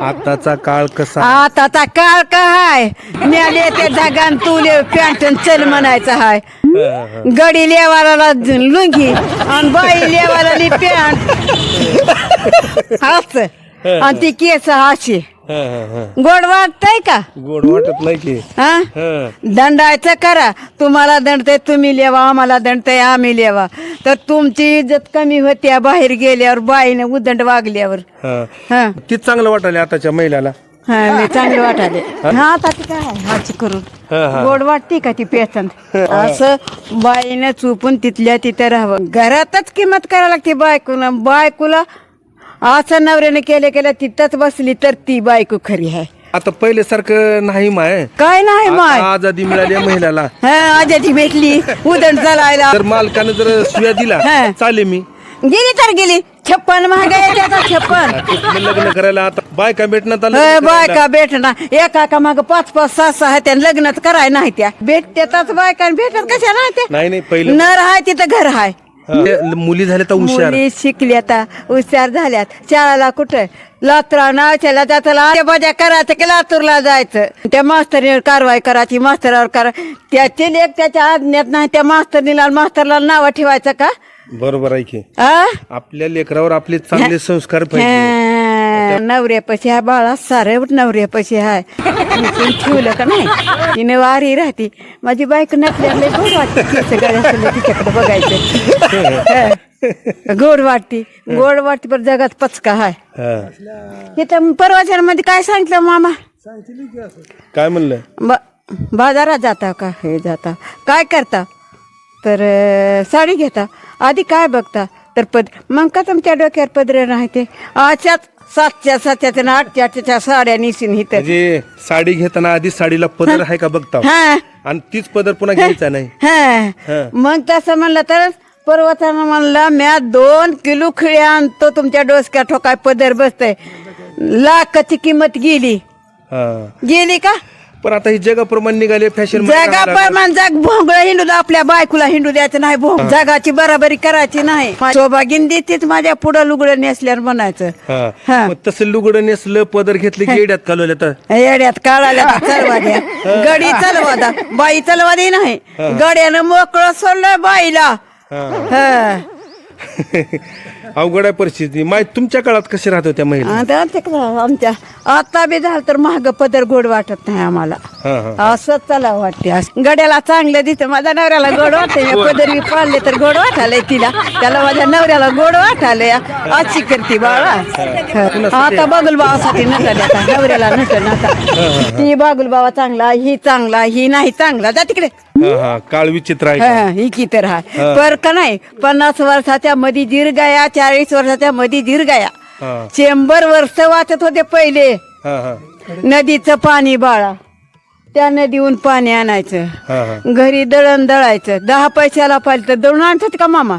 आताचा काळ कसा? आताचा काळ काय? मेले ते धागान तुले पॅन्ट चल म्हणायचं हाय. गडी लेवाला लुंगी आणि बाई लेवाला पॅन्ट. हाच आणि ती केस अशी. गोड वाटतंय का? गोड वाटत नाही की. हा. दंडायचं करा. तुम्हाला दंडते तुम्ही लेवा आम्हाला दंडते आम्ही लेवा. तर तुमची इज्जत कमी होत्या बाहेर गेल्यावर बाईने उदंड वागल्यावर. हं. तीच चांगलं वाटायला आताच्या महिलाला? हा मी चांगले वाटाले हा. आता ती काय हाची करून. गोड वाटते का ती पेचंद असं बाईनं चुपून तिथल्या तिथं राहावं. घरातच किंमत करायला लागते बायकोला बायकोला असं नवऱ्याने केलं केलं तिथंच बसली तर ती बायको खरी आहे. आता पहिले सारखं नाही माय. काय नाही माय? आता आजादी मिळाली महिलाला. हा आजाची भेटली. उदंड चालायला जर मालकानं जर शिव्या दिला हं. चाले मी. गेली तर गेली. छप्पन महागाई त्याचा छप्पन. लग्न करायला आता बायका भेटण्यात आलं होय. बायका भेटणार. एका का माग पाच पाच सहा सहा आणि लग्नच कराय नाही त्या. भेटतेच बायका भेटत कशा नाही त्या? नाही नाही पहिलं नर आहे तिथं घर आहे. हं. ते मुली झाल्या तर हुशार. मुली शिकल्यात हुशार झाल्यात. शाळेला कुठं? लातूर नावच्याला जाताला बजा करायचं की लातूरला जायचं? त्या मास्तरने कारवाई करायची मास्तरावर करा. त्याचे लेख त्याच्या आज्ञात नाही त्या मास्तरनीला मास्तरला नाव ठेवायचं का? बरोबर आहे की. आ? आपल्या लेकरावर आपले चांगले संस्कार पाहिजे. हा, नवऱ्यापाशी हा बाळा सारे नवऱ्यापाशी हाय. ठेवलं का नाही? तिने वारी राहते. माझी बायक वाटते. गळ्यातलं तिच्याकडे बघायचं. गोड वाटते गोड वाटते पण जगात पचका हाय. हं. इथं परवाच्या काय सांगितलं मामा? काय म्हणलं? ब- बाजारात जाता का? हे जाता. काय करता? तर अं, साडी घेता. आधी काय बघता? तर पद मग का तुमच्या डोक्यावर पदरे नाही ते? अशाच सातच्या सातच्या आणि आठच्या आठच्या साड्या निसून इथं. म्हणजे साडी घेताना आधी साडीला पदर आहे का बघता? हा. आणि तीच पदर पुन्हा घ्यायचा नाही. हा. हा. मग तसं म्हणलं तर पर्वतानं म्हणलं म्या दोन किलो खिळे आणतो तुमच्या डोसक्या ठोकाय पदर बसतय. लाखाची किंमत गेली. गेली का? पण आता ही जगाप्रमाणे निघाले फॅशन जगा प्रमाण जग भोंगळ हिंडू द्या, आपल्या बायकोला हिंडू द्यायचं नाही भोंग जगाची बराबरी करायची नाही. शोभा गिंदी तीच माझ्या पुढं लुगडं नेसल्यावर म्हणायचं. हा. तसं लुगडं नेसलं पदर घेतलं की येड्यात कालवलं तर? येड्यात काढायला चलवा द्या. गडी चलवा द्या. बाई चलवा दे नाही. गड्यानं मोकळं सोडलं बाईला. हा. अवघड आहे परिस्थिती. माय तुमच्या काळात कशी राहत होत्या महिला? आता कसं आमच्या आता बी झालं तर महाग पदर गोड वाटत नाही आम्हाला. हा, हा. असं चला वाटते. असं. गड्याला चांगलं दिसतं. माझ्या नवऱ्याला गोड वाटते मी पदर मी पाळले तर गोड वाटायलंय तिला. त्याला माझ्या नवऱ्याला गोड वाटायलंय अशी करते बाळा. आता बागुल बाबासाठी नटले आता नवऱ्याला नटल आता ती बागुल बाबा चांगला ही चांगला ही नाही चांगला. जा तिकडे. हा हा काळ विचित्र आहे हा, ही की तर हा. पर का नाही पन्नास वर्षाच्या मध्ये दीर गाया चाळीस वर्षाच्या मध्ये दीर गाया हा. शंभर वर्ष वाचत होते पहिले. हा हा. नदीचं पाणी बाळा. त्या नदीहून पाणी आणायचं. हा हा. घरी दळण दळायचं. दहा पैशाला पाहिजे तर दळून आणतात का मामा?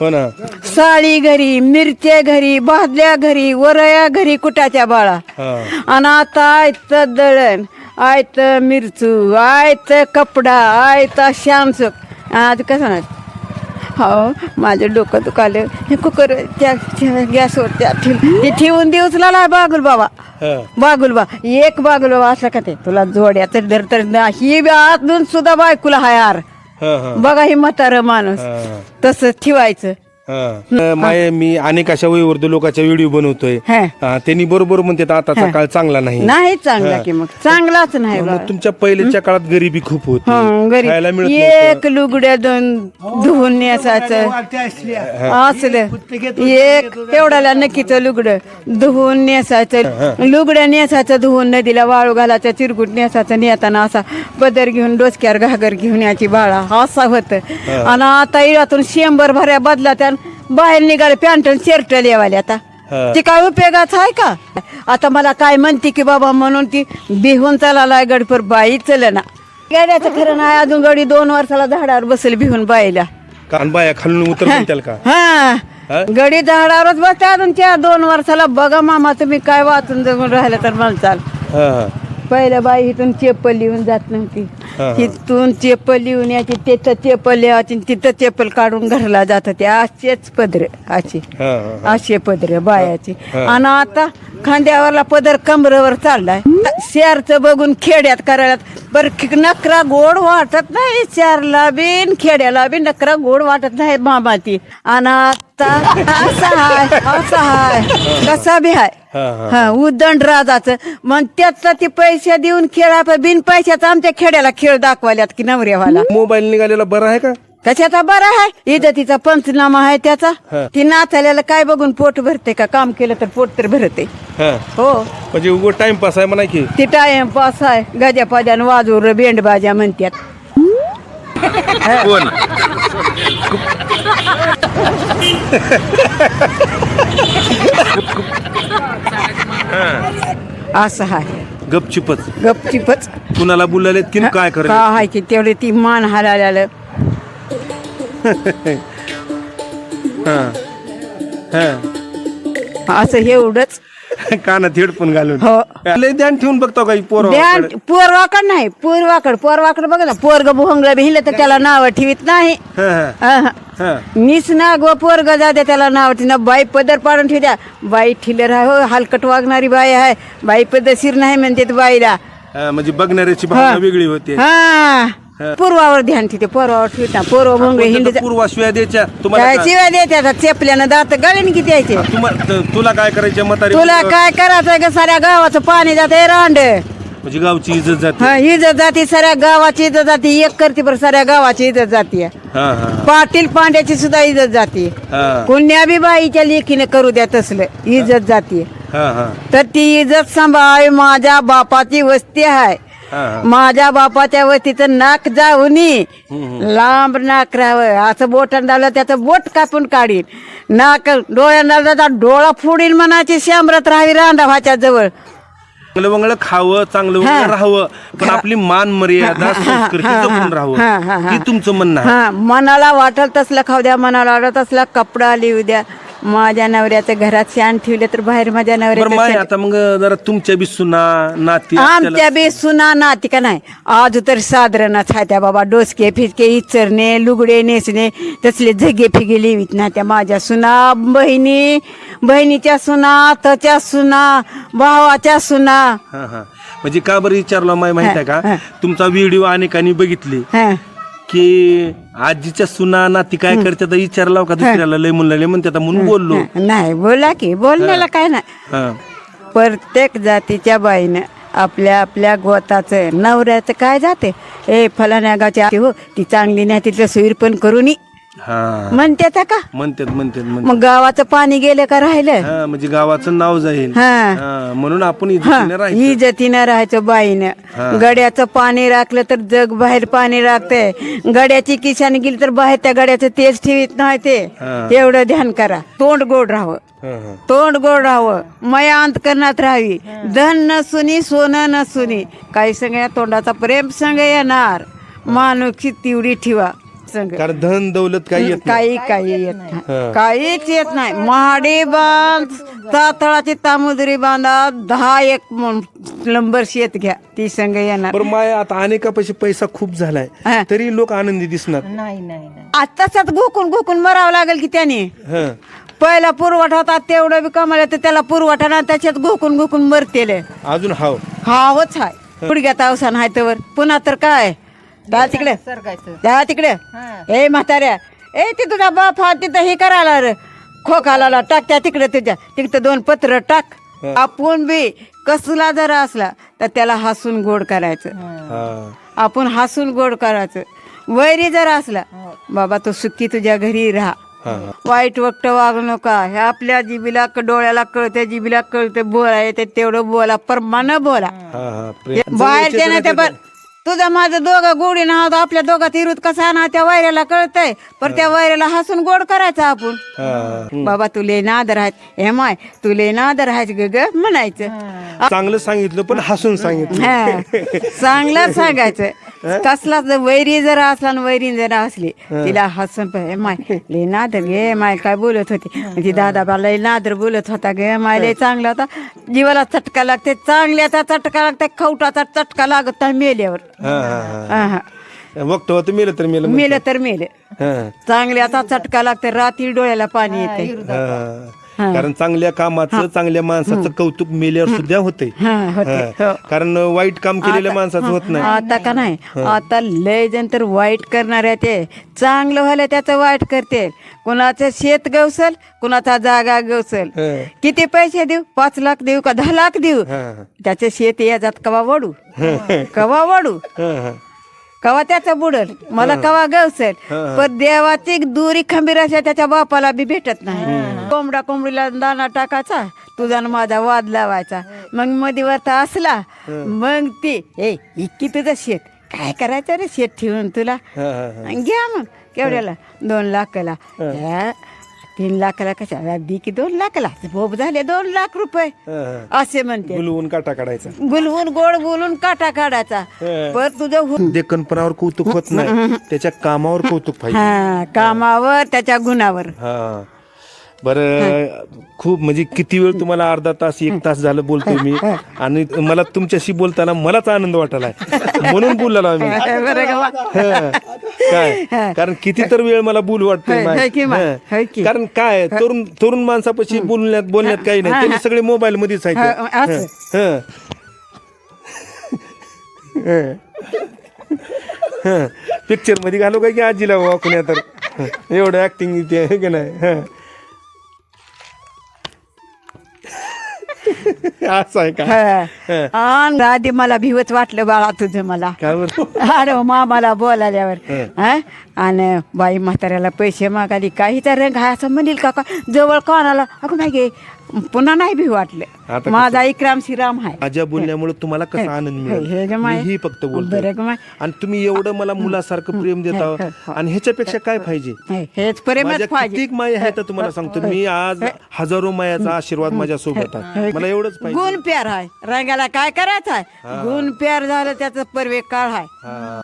हो ना. साळी घरी मिरच्या घरी भाजल्या घरी वरया घरी कुटाच्या बाळा. हा. आणि आता आयतं दळण. आयतं मिरचू आयतं कपडा आयतं शामसुक आज कसं ना हो माझं डोकं दुखालं हे कुकर त्या त्या गॅसवर त्या ठेव ते ठेवून दिवसला ना बागुल बाबा. बागुल बा एक बागुल बाबा असं का ते? तुला जोड्याचं धर तर ना- ही बी आतून सुद्धा बायकुला हाय यार बघा ही म्हातारं माणूस. तसं ठेवायचं. हा. माय मी अनेक अशा वयवर्ध लोकांच्या व्हिडिओ बनवतोय. हा. हा, त्यांनी बरोबर म्हणतात आताचा काळ चांगला नाही. नाही चांगला की मग. चांगलाच नाही तुमच्या पहिल्याच्या काळात गरिबी खूप होती. हं, मिळत नव्हतं. एक लुगड्या दोन धुवून नेसायचं. असलं एक तेवढ्याला नक्कीचं लुगडं धुवून नेसायचं. लुगडं नेसायचं धुवून नदीला वाळू घालायचं चिरगुट नेसायचं नेताना असा पदर घेऊन डोसक्यावर घागर घेऊन याची बाळा. असा होतं. आणि आता शेंबर भऱ्या बदला त्या बाहेर निघाले पॅन्ट शर्ट लेवाले आता. हा. ते काय उपयोगाचं आहे का? आता मला काय म्हणते की बाबा म्हणून ती बिहून चालायला गडपर बाई चल ना. गाड्याचं खरं नाही अजून गडी दोन वर्षाला झाडावर बसेल बिहून बाईला. कान बाया खालून उतर का? हा. हा? गडी झाडावरच बसते अजून त्या दोन वर्षाला. बघा मामा तुम्ही काय वाचून जगून राहिलं तर मला चाल हा, हा. पहिल्या बाई इथून चेपल लिहून जात नव्हती हा. तिथून चेपल लिहून यायची तिथं चेपल लिहायची तिथं चेपल काढून घरला जात होते असेच पदर अशी हा, हा. असे पदर बायाची. आणि आता खांद्यावरला पदर कमरेवर चाललाय. शहरचं बघून खेड्यात करायला बर नकरा गोड वाटत नाही शहरला बिन खेड्याला बी नकरा गोड वाटत नाही मामाती. आणि आता असा हाय असा हाय कसा बी हाय. हा, उदंड राजाचं. मग त्याचा ते पैसे देऊन खेळा बिन पैशाचा आमच्या खेड्याला खेळ दाखवाल्यात की नवऱ्यावाला. मोबाईल निघालेला बरा आहे का? त्याच्यात बरा आहे? इज्जतीचा पंचनामा आहे त्याचा. ती नाचाल्याला काय बघून पोट भरते का? काम केलं तर पोट तर भरते. हा. हो. म्हणजे उगो टाइमपास आहे म्हणा की ती टाइम पास आहे. गजा पाद्यान वाजूर बेंडबाजा म्हणतात कोण? असं आहे. गपचिपच. गपचिपच. कुणाला बोलायला की काय का करायचं आहे की तेवढे ती मान हलाल्याला हा. हा. असं एवढंच. कानात हेडफोन घालून. हो. लय ध्यान ठेवून बघतो काही पोर ध्यान पोरवाकड नाही पूर्वाकड पोरवाकड बघ ना पोरग भोंगळ भिलं तर त्याला नाव ठेवीत नाही. अहं. मीच ना गो पोरग जाते त्याला नाव ठेवणार बाई पदर पाडून ठेवत्या बाई ठिलर आहे हो हलकट वागणारी बाई आहे. बाई पदशीर नाही म्हणते ती बाईला म्हणजे बघणाऱ्याची भावना. वेगळी होते. हा. पूर्वावर ध्यान ठेवते पोरवावर ठेवता पोरव भोंगळ हिंड पूर्वाशिवाय द्यायच्या? तुम्हाला काय- शिवाय देत्या चेपल्यानं दात गळीन किती यायचे? तुम्हा- त- तुला काय करायच्या म्हातारी तुला काय करायचंय का साऱ्या गावाचं पाणी जाते रांड. म्हणजे गावची इज्जत जाते. हा इज्जत जाती साऱ्या गावाची इज्जत जाती एक करते बरं साऱ्या गावाची इज्जत जाती. हा हा पाटील पांड्याची सुद्धा इज्जत जाते. हा. कुण्या बी बाईच्या लेखीने करू द्या तसलं इज्जत जाते. हा हा. तर ती इज्जत सांभाळ माझ्या बापाची वस्ती आहे. माझ्या बापाच्या वस्तीचं नाक जाऊनी. लांब नाक राहावं. असं बोटान झालं त्याचं बोट कापून काढीन. नाक डोळ्यांना डोळा फोडीन म्हणायची शामरत राहावी रांडा भाच्या जवळ. चांगलं वंगळ खावं चांगलं वंगळ हा. राहावं पण आपली मान मर्यादा संस्कृती राहावं. तुमचं म्हणणं मनाला वाटल तसलं खाऊ द्या मनाला वाटल तसला कपडा लिहू द्या. माझ्या नवऱ्याचं घरात शान ठेवले तर बाहेर माझ्या बरं माय नवऱ्याचं आता मग जरा तुमच्या बी सुना नाती आमच्या बी सुना नाती का नाही? आज तर साधारणच आहे त्या बाबा डोसके फिसके इचरणे लुगडे नेसणे तसले झगे फिगे लिहित ना त्या माझ्या सुना बहिणी. बहिणीच्या सुना त्याच्या सुना भावाच्या सुना. हा हा. म्हणजे का बरं विचारलं माय माहीत आहे हा, का हा. तुमचा व्हिडिओ अनेकांनी बघितली. हा. की आजीच्या सुना नाती काय करतात विचारला का दुसऱ्याला लय मुलाले म्हणतात म्हणून बोललो. नाही बोला की बोलण्याला काय नाही. प्रत्येक जातीच्या बाईनं आपल्या आपल्या गोताचं नवऱ्याचं काय जाते? ए फलाण्या गावची हो ती चांगली नाही तिचं सुईर पण करून हा. म्हणते त्या का? म्हणतात म्हणतात म्हणतात मग गावाचं पाणी गेलं का राहिलं? हा म्हणजे गावाचं नाव जाईल. हा. हा, म्हणून आपण हा, इज्जतीने राहायचं बाईनं. गड्याचं पाणी राखलं तर जग बाहेर पाणी राखते गड्याची किशाने गेली तर बाहेर त्या गड्याचं तेज ठेवीत नाही ते. हा. एवढं ध्यान करा. तोंड गोड राहावं. तोंड गोड राहावं. मया अंतकरणात राहावी. धन नसुनी सोनं नसुनी. काही सगळ्या तोंडाचा प्रेम संग येणार. मानुक्षी तिवडी ठेवा. संग. कारण धन दौलत काही येत नाही. काही काही येत नाही. हा. काहीच येत नाही. महाडी बांध तातळाची तामुदरी बांधा दहा एक नंबर शेत घ्या. ती संग येणार. बरं माय आता अनेकापाशी पैसा खूप झालाय. हा. तरी लोक आनंदी दिसणार. आताच घोकून घोकून मरावं लागेल की त्याने. हा. पहिला पुरवठा होता तेवढं बी कमाला तर त्याला पुरवठा ना त्याच्यात घोकून घोकून मरतेले. अजून हाव. हावच हाय. गुडघ्यात अवसान हाय तर पुन्हा तर काय? त्या तिकडे. त्या तिकडे. ए म्हाताऱ्या. ए ते तुझा बाप हा तिथं हे करायला रे खोकाला टाक त्या तिकडे तुझ्या. तिकडे दोन पत्र टाक. आपण बी कसला जरा असला तर त्याला हसून गोड करायचं. हा. आपण हसून गोड करायचं. वैरी जर असला बाबा तो सुखी तुझ्या घरी राहा. हा. हा वाईट वक्त वागू नका. हे आपल्या जिबीला क- डोळ्याला कळते जिबीला कळते बोला येते तेवढं बोला परमानं बोला. हा हा. प्रेम. बाहेर ते नाही ते पण तुझं माझं दोघं गोडी ना आपल्या दोघात इरूत कसा ना त्या वायऱ्याला कळतंय. पर त्या वायऱ्याला हसून गोड करायचं आपण. हा हा. बाबा तुले नादर आहेत हे माय तुले नादर आहेत ग ग म्हणायचं. चांगलं सांगितलं पण हसून सांगितलं. हा. चांगलं सांगायचं. कसला जर वैरी जर असला आणि वैरी जर असली तिला हसून पण, "ए माय लय नादर गे माय काय बोलत होती? ती दादा बा लय नादर बोलत होता गे माय लय चांगला होता. जीवाला चटका लागते चांगल्याचा चटका लागते खवटाचा चटका लागत मेल्यावर. हा बघतो तुम्ही मेलं तर मेलं मेलं तर मेलं. हा. चांगल्याचा चटका लागते रात्री डोळ्याला पाणी येते हा. कारण चांगल्या कामाचं चांगल्या माणसाचं कौतुक मेल्यावर सुद्धा होते हा होते कारण वाईट काम केलेल्या माणसाचं होत नाही. आता का नाही? आता लय जण तर वाईट करणाऱ्या ते चांगलं व्हायला त्याचं वाईट करते. कुणाचं शेत गवसल कुणाचा जागा गवसल. किती पैसे देऊ? पाच लाख देऊ का दहा लाख देऊ. त्याचे शेत याच्यात कवा वडू कवा हा. कवा त्याचं बुडल? मला कवा गवसल? पण देवाची दुरी खंबीर अशा त्याच्या बापाला बी भेटत नाही. कोंबडा कोंबडीला दाना टाकायचा तुझा न माझा वाद लावायचा. मग मध्ये वरता असला मग ती ए इतकी तुझं शेत काय करायचं रे शेत ठेवून तुला. घ्या मग केवढ्याला? दोन लाखाला. तीन लाखाला कशा दी की दोन लाखाला. बोब झाले दोन लाख रुपये. असे म्हणते. गुलवून काटा काढायचा. गुलवून गोड बोलून काटा काढायचा. पण तुझं हु- देखणपणावर कौतुक होत नाही. त्याच्या कामावर कौतुक पाहिजे. हा कामावर त्याच्या गुणावर. हा. बर खूप म्हणजे किती वेळ तुम्हाला अर्धा तास एक तास झालं बोलतोय मी. आणि मला तुमच्याशी बोलताना मलाच आनंद वाटायला म्हणून बोललो आम्ही. काय? कारण किती तर वेळ मला बोल वाटतोय. कारण काय तरुण तरुण माणसापाशी बोलण्यात बोलण्यात काही नाही. त्यांनी सगळे मोबाईल मध्येच आहेत. पिक्चरमध्ये घालू काय की आजीला वाकुण्या तर. एवढं ऍक्टिंग इथे आहे की नाही? असं आहे का? हा. आणि आधी मला भिवच वाटलं बाळा तुझं मला. काय बरं? अरे मामाला बोलाल्यावर. हा? आणि बाई म्हाताऱ्याला पैसे मागाली. काही तर रंग आहे असं म्हणील का? का जवळ कोणाला? अगं नाही गे पुन्हा नाही भी वाटलं. माझा इक्राम श्रीराम आहे. माझ्या बोलण्यामुळे तुम्हाला कसा आनंद मिळेल? ही फक्त माय? आणि तुम्ही एवढं मला मुलासारखं प्रेम देता आणि ह्याच्यापेक्षा काय पाहिजे? हेच पाहिजे. कितीक माया आहे तर तुम्हाला सांगतो. मी आज हजारो मायाचा आशीर्वाद माझ्या सोबत आहे. मला एवढंच पाहिजे. गुण प्यार आहे. रंगाला काय करायचं आहे? गुण प्यार झालं त्याचं परवे काळ आहे.